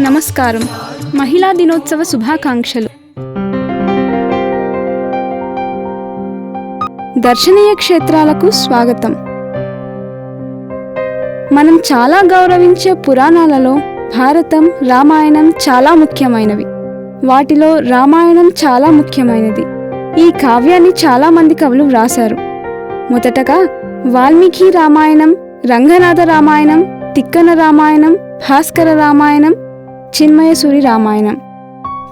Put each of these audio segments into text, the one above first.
నమస్కారం. మహిళా దినోత్సవ శుభాకాంక్షలు. దర్శనీయ క్షేత్రాలకు స్వాగతం. మనం చాలా గౌరవించే పురాణాలలో భారతం రామాయణం చాలా ముఖ్యమైనవి. వాటిలో రామాయణం చాలా ముఖ్యమైనది. ఈ కావ్యాన్ని చాలా మంది కవులు వ్రాశారు. మొదటగా వాల్మీకి రామాయణం రంగనాథ రామాయణం తిక్కన రామాయణం భాస్కర రామాయణం చిన్మయసూరి రామాయణం.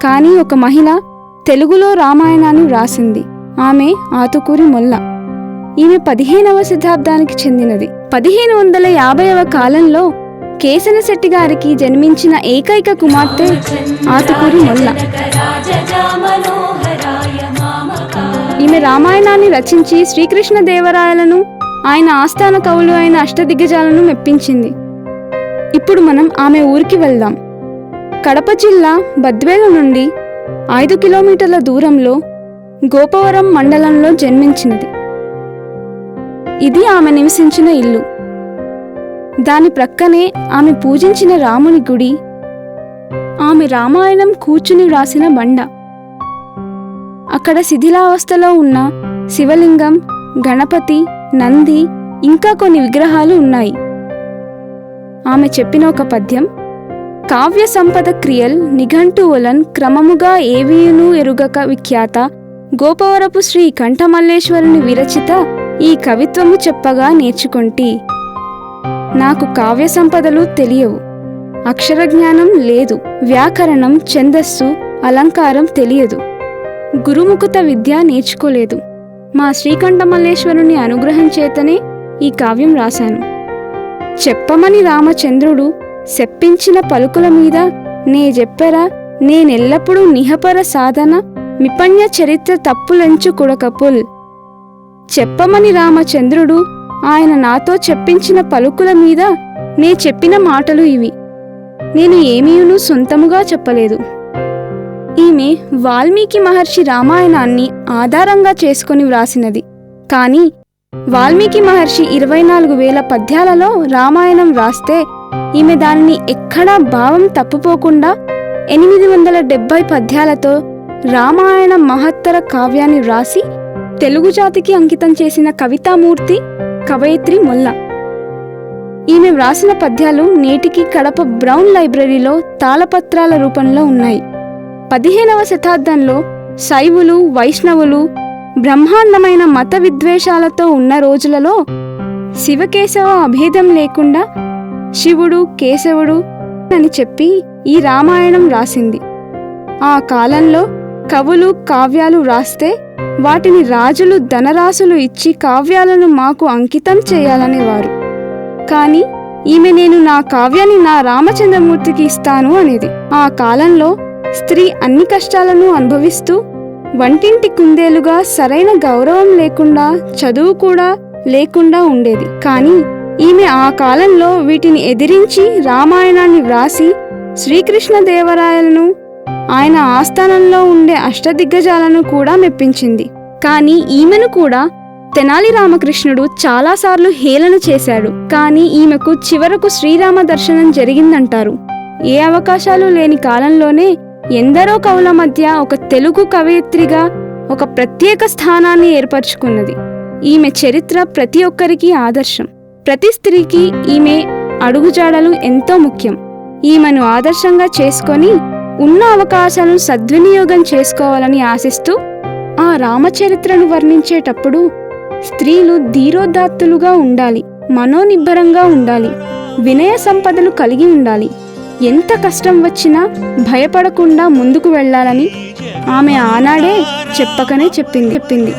కానీ ఒక మహిళ తెలుగులో రామాయణాన్ని వ్రాసింది. ఆమె ఆతుకూరి మొల్ల. ఈమె పదిహేనవ శతాబ్దానికి చెందినది. పదిహేను వందల యాభైవ కాలంలో కేసనశెట్టి గారికి జన్మించిన ఏకైక కుమార్తె ఆతుకూరి మొల్ల. ఈమె రామాయణాన్ని రచించి శ్రీకృష్ణ దేవరాయలను ఆయన ఆస్థాన కవులు అయిన అష్టదిగ్గజాలను మెప్పించింది. ఇప్పుడు మనం ఆమె ఊరికి వెళ్దాం. కడప జిల్లా బద్వేలు నుండి ఐదు కిలోమీటర్ల దూరంలో గోపవరం మండలంలో జన్మించినది. ఇది ఆమె నివసించిన ఇల్లు. దాని ప్రక్కనే ఆమె పూజించిన రాముని గుడి. ఆమె రామాయణం కూర్చుని వ్రాసిన బండ. అక్కడ శిథిలావస్థలో ఉన్న శివలింగం గణపతి నంది ఇంకా కొన్ని విగ్రహాలు ఉన్నాయి. ఆమె చెప్పిన ఒక పద్యం కావ్య సంపద క్రియల్ నిఘంటువులన్ క్రమముగా ఏవియును ఎరుగక విఖ్యాత గోపవరపు శ్రీ కంఠమల్లేశ్వరుని విరచిత ఈ కవిత్వము చెప్పగా నేర్చుకొంటి. నాకు కావ్య సంపదలు తెలియవు. అక్షరజ్ఞానం లేదు. వ్యాకరణం ఛందస్సు అలంకారం తెలియదు. గురుముఖత విద్య నేర్చుకోలేదు. మా శ్రీకంఠమల్లేశ్వరుని అనుగ్రహం చేతనే ఈ కావ్యం రాశాను. చెప్పమని రామచంద్రుడు సెప్పించిన పలుకుల మీద నే చెప్పరా నేనెల్లప్పుడూ నిహపర సాధన మిపణ్య చరిత్ర తప్పులంచు కుడకపుల్ చెప్పమని రామచంద్రుడు ఆయన నాతో చెప్పించిన పలుకుల మీద నే చెప్పిన మాటలు ఇవి. నేను ఏమీయును సొంతముగా చెప్పలేదు. ఈమె వాల్మీకి మహర్షి రామాయణాన్ని ఆధారంగా చేసుకొని వ్రాసినది. కానీ వాల్మీకి మహర్షి ఇరవై నాలుగు వేల పద్యాలలో రామాయణం వ్రాస్తే ఈమె దానిని ఎక్కడా భావం తప్పుపోకుండా ఎనిమిది వందల డెబ్బై పద్యాలతో రామాయణ మహత్తర కావ్యాన్ని వ్రాసి తెలుగు జాతికి అంకితం చేసిన కవితామూర్తి కవయిత్రి మొల్ల. ఈమె వ్రాసిన పద్యాలు నేటికి కడప బ్రౌన్ లైబ్రరీలో తాళపత్రాల రూపంలో ఉన్నాయి. పదిహేనవ శతాబ్దంలో శైవులు వైష్ణవులు బ్రహ్మాండమైన మత విద్వేషాలతో ఉన్న రోజులలో శివకేశవ అభేదం లేకుండా శివుడు కేశవుడు అని చెప్పి ఈ రామాయణం రాసింది. ఆ కాలంలో కవులు కావ్యాలు రాస్తే వాటిని రాజులు ధనరాశులు ఇచ్చి కావ్యాలను మాకు అంకితం చేయాలనేవారు. కానీ ఈమె నేను నా కావ్యాన్ని నా రామచంద్రమూర్తికి ఇస్తాను అనేది. ఆ కాలంలో స్త్రీ అన్ని కష్టాలను అనుభవిస్తూ వంటింటి కుందేలుగా సరైన గౌరవం లేకుండా చదువు కూడా లేకుండా ఉండేది. కానీ ఈమె ఆ కాలంలో వీటిని ఎదిరించి రామాయణాన్ని వ్రాసి శ్రీకృష్ణదేవరాయలను ఆయన ఆస్థానంలో ఉండే అష్టదిగ్గజాలను కూడా మెప్పించింది. కానీ ఈమెను కూడా తెనాలి రామకృష్ణుడు చాలాసార్లు హేళన చేశాడు. కానీ ఈమెకు చివరకు శ్రీరామ దర్శనం జరిగిందంటారు. ఏ అవకాశాలు లేని కాలంలోనే ఎందరో కవుల మధ్య ఒక తెలుగు కవయిత్రిగా ఒక ప్రత్యేక స్థానాన్ని ఏర్పరచుకున్నది. ఈమె చరిత్ర ప్రతి ఒక్కరికి ఆదర్శం. ప్రతి స్త్రీకి ఈమె అడుగుజాడలు ఎంతో ముఖ్యం. ఈమెను ఆదర్శంగా చేసుకొని ఉన్న అవకాశాలను సద్వినియోగం చేసుకోవాలని ఆశిస్తూ ఆ రామచరిత్రను వర్ణించేటప్పుడు స్త్రీలు ధీరోదాత్తులుగా ఉండాలి మనోనిబ్బరంగా ఉండాలి వినయ సంపదలు కలిగి ఉండాలి. ఎంత కష్టం వచ్చినా భయపడకుండా ముందుకు వెళ్ళాలని ఆమె ఆనాడే చెప్పకనే చెప్పింది చెప్పింది.